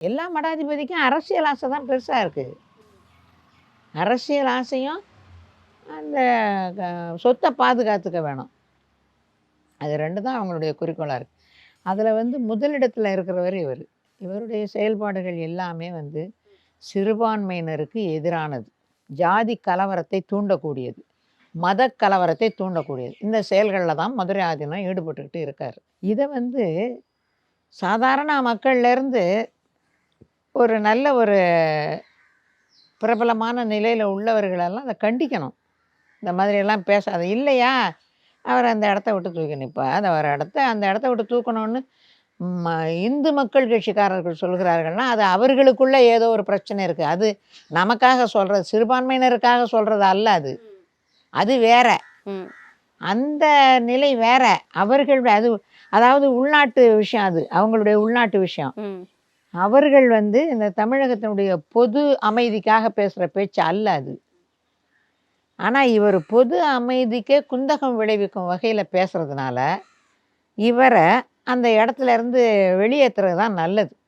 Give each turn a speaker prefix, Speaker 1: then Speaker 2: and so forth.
Speaker 1: எல்லா மடாதிபதிக்கும் அரசியல் ஆசை தான் பெருசாக இருக்குது அரசியல் ஆசையும் அந்த க- சொத்தை பாதுகாத்துக்க வேணும். அது ரெண்டு தான் அவங்களுடைய குறிக்கோளாக இருக்குது அதில் வந்து முதலிடத்தில் இருக்கிறவர் இவர். இவருடைய செயல்பாடுகள் எல்லாமே வந்து சிறுபான்மையினருக்கு எதிரானது. ஜாதி கலவரத்தை தூண்டக்கூடியது. மத கலவரத்தை தூண்டக்கூடியது. இந்த செயல்களில் தான் மதுரை ஆதீனம் ஈடுபட்டுக்கிட்டு இருக்கார். இதை வந்து சாதாரண மக்கள்லேருந்து ஒரு நல்ல ஒரு பிரபலமான நிலையில் உள்ளவர்களெல்லாம் அதை கண்டிக்கணும். இந்த மாதிரியெல்லாம் பேசாத இல்லையா? அவர் அந்த இடத்த விட்டு தூக்கணும் இப்போ அந்த ஒரு இடத்த அந்த இடத்த விட்டு தூக்கணும்னு ம, இந்து மக்கள் கட்சிக்காரர்கள் சொல்கிறார்கள்னா அது அவர்களுக்குள்ள ஏதோ ஒரு பிரச்சனை இருக்குது அது நமக்காக சொல்கிறது சிறுபான்மையினருக்காக சொல்கிறது அல்ல அது. அது வேற. அந்த நிலை வேற. அவர்கள் அது அதாவது உள்நாட்டு விஷயம் அது. அவங்களுடைய உள்நாட்டு விஷயம். அவர்கள் வந்து இந்த தமிழகத்தினுடைய பொது அமைதிக்காக பேசுகிற பேச்சு அல்ல அது. ஆனால் இவர் பொது அமைதிக்கே குந்தகம் விளைவிக்கும் வகையில் பேசுறதுனால இவரை அந்த இடத்துல இருந்து வெளியேற்றுறது தான் நல்லது.